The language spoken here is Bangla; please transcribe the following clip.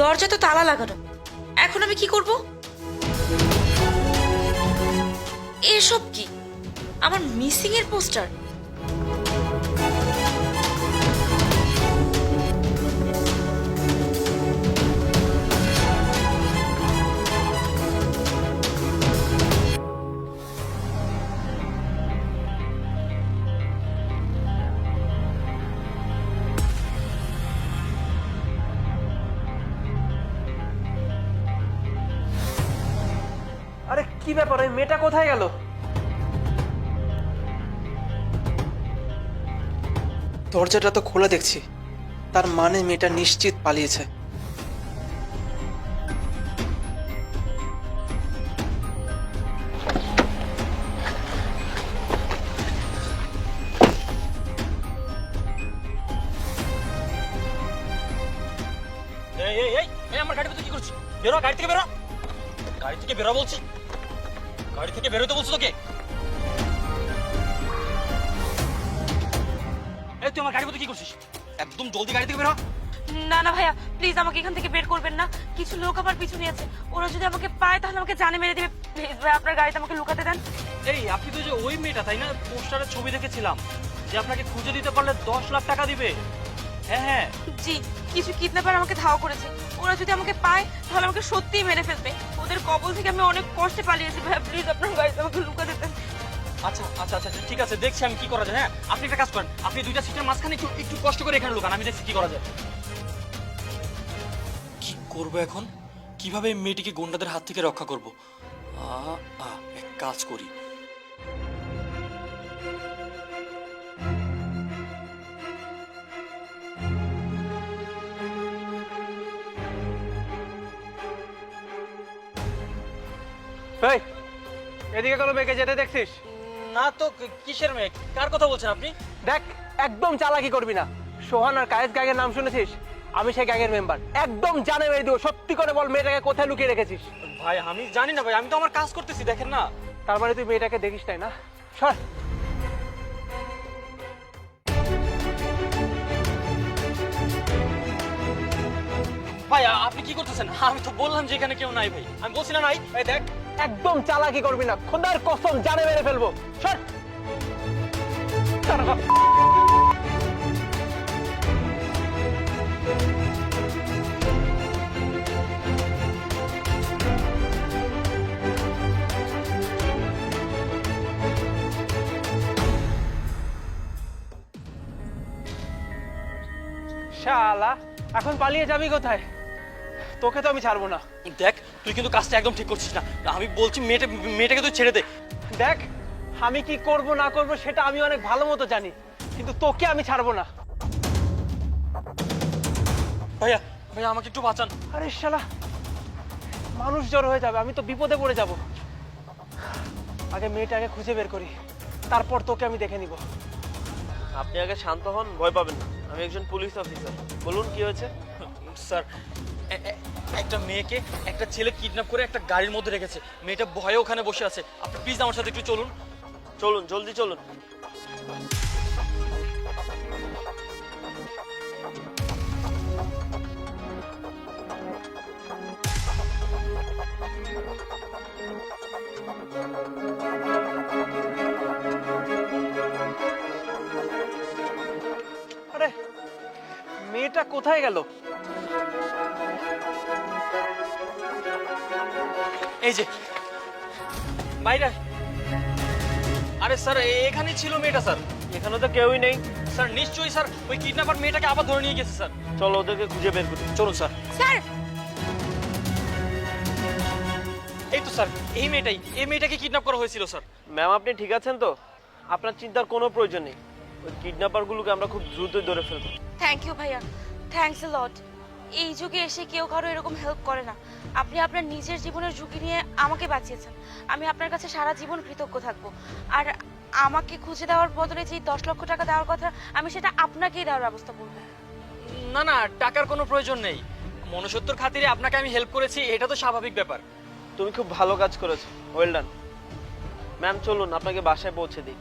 দরজা তো তালা লাগানো। এখন আমি কি করব? এসব কি? আমার মিসিং এর পোস্টার কি ব্যাপার? ওই মেয়েটা কোথায় গেল? দরজাটা তো খোলা দেখছি। তার মানে মেয়েটা নিশ্চিত পালিয়েছে। এই এই এই এই আমার গাড়ি তুই কি করছিস? বেরো গাড়ি থেকে বেরো। গাড়ি থেকে বেরো বলছি। গাড়ি থেকে বেরোতে বলছো তোকে? এই তুই আমার গাড়ি মধ্যে কি করছিস? একদম জলদি গাড়ি থেকে বেরো না না ভাইয়া প্লিজ আমাকে এখান থেকে বের করবেন না। কিছু লোক আমার পিছু নিয়েছে। ওরা যদি আমাকে পায় তাহলে আমাকে জানে মেরে দিবে। প্লিজ ভাই আপনার গাড়িতে আমাকে লুকাতে দেন। এই আপনি তো যে ওই মেয়েটা তাই না? পোস্টারের ছবি দেখেছিলাম। যে আপনাকে খুঁজে দিতে পারলে দশ লাখ টাকা দিবে। হ্যাঁ হ্যাঁ। জি কিছু কিডন্যাপার আমাকে ধাওয়া করেছে। ওরা যদি আমাকে পায় তাহলে আমাকে সত্যিই মেরে ফেলবে। ওদের কবল থেকে আমি অনেক কষ্টে পালিয়েছি ভাইয়া। প্লিজ আপনার গাড়িতে আমাকে লুকা দেন আচ্ছা আচ্ছা আচ্ছা আচ্ছা, ঠিক আছে দেখছি আমি কি করা যায়। হ্যাঁ আপনি একটা কাজ করেন। আপনি দুইটা সিটের মাঝখানে একটু একটু কষ্ট করে এখানে লুকান আমি দেখছি কি করা যায়। কি করব এখন? কীভাবে মেয়েটিকে গুন্ডাদের হাত থেকে রক্ষা করব? এক কাজ করি। এই এদিকে কোনো মেয়েকে যেতে দেখছিস? না তো কিসের মেয়ে? কার কথা বলছেন আপনি? দেখ একদম চালাকি করবি না। সোহান আর কায়েস গ্যাংয়ের নাম শুনেছিস? আমি সেই গ্যাংয়ের মেম্বার। একদম জানে মেরে দিব। সত্যি করে বল মেয়েটাকে কোথায় লুকিয়ে রেখেছিস? ভাই আমি জানি না ভাই আমি তো আমার কাজ করতেছি দেখেন না। তার মানে তুই মেয়েটাকে দেখিস তাই না? সর। ভাই আপনি কি করতেছেন? আমি তো বললাম যে এখানে কেউ নাই ভাই। আমি বলছি না নাই। দেখ একদম চালাকি করবি না। খোদার কসম, জানে মেরে ফেলব। এখন পালিয়ে যাবি কোথায়? তোকে তো আমি ছাড়বো না। দেখ তুই কিন্তু কাজটা একদম ঠিক করছিস না। আমি বলছি মেয়েটা মেয়েটাকে তুই ছেড়ে দে। দেখ আমি কি করব না করব সেটা আমি অনেক ভালো মতো জানি। কিন্তু তোকে আমি ছাড়বো না। ভাইয়া ভাইয়া আমাকে একটু বাঁচান। আরে শালা মানুষ জ্বর হয়ে যাবে আমি তো বিপদে পড়ে যাব। আগে মেয়েটাকে খুঁজে বের করি তারপর তোকে আমি দেখে নিব। আপনি আগে শান্ত হন ভয় পাবেন না। আমি একজন পুলিশ অফিসার। বলুন কি হয়েছে? স্যার একটা মেয়েকে একটা ছেলে কিডন্যাপ করে একটা গাড়ির মধ্যে রেখেছে। মেয়েটা ভয়ে ওখানে বসে আছে। আপনি প্লিজ আমার সাথে একটু চলুন। চলুন, জলদি চলুন। মেয়েটা কোথায় গেল? এই যে। বাইরে আরে স্যার এ- এখানেই ছিল মেয়েটা স্যার। এখানে তো কেউই নেই। স্যার নিশ্চয়ই স্যার ওই কিডন্যাপার মেয়েটাকে আবার ধরে নিয়ে গেছে স্যার। চলো ওদেরকে খুঁজে বের করি। চলুন স্যার। স্যার! এই তো স্যার এই মেয়েটাই। এই মেয়েটাকে কিডন্যাপ করা হয়েছিল স্যার। ম্যাম আপনি ঠিক আছেন তো? আপনার চিন্তার কোনো প্রয়োজন নেই। ওই কিডন্যাপারগুলোকে আমরা খুব দ্রুতই ধরে ফেলব। থ্যাংক ইউ ভাইয়া। থ্যাঙ্কস এ লট এই যুগে এসে কেউ কারও এরকম হেল্প করে না। আপনি আপনার নিজের জীবনের ঝুঁকি নিয়ে আমাকে বাঁচিয়েছেন। আমি আপনার কাছে সারা জীবন কৃতজ্ঞ থাকব। আর আমাকে খুঁজে দেওয়ার বদলে যে দশ লক্ষ টাকা দেওয়ার কথা আমি সেটা আপনাকেই দেওয়ার ব্যবস্থা করব। না না টাকার কোনো প্রয়োজন নেই। মনুষ্যত্বর খাতিরে আপনাকে আমি হেল্প করেছি এটা তো স্বাভাবিক ব্যাপার। তুমি খুব ভালো কাজ করেছ। ওয়েল ডান ম্যাম চলুন আপনাকে বাসায় পৌঁছে দিই।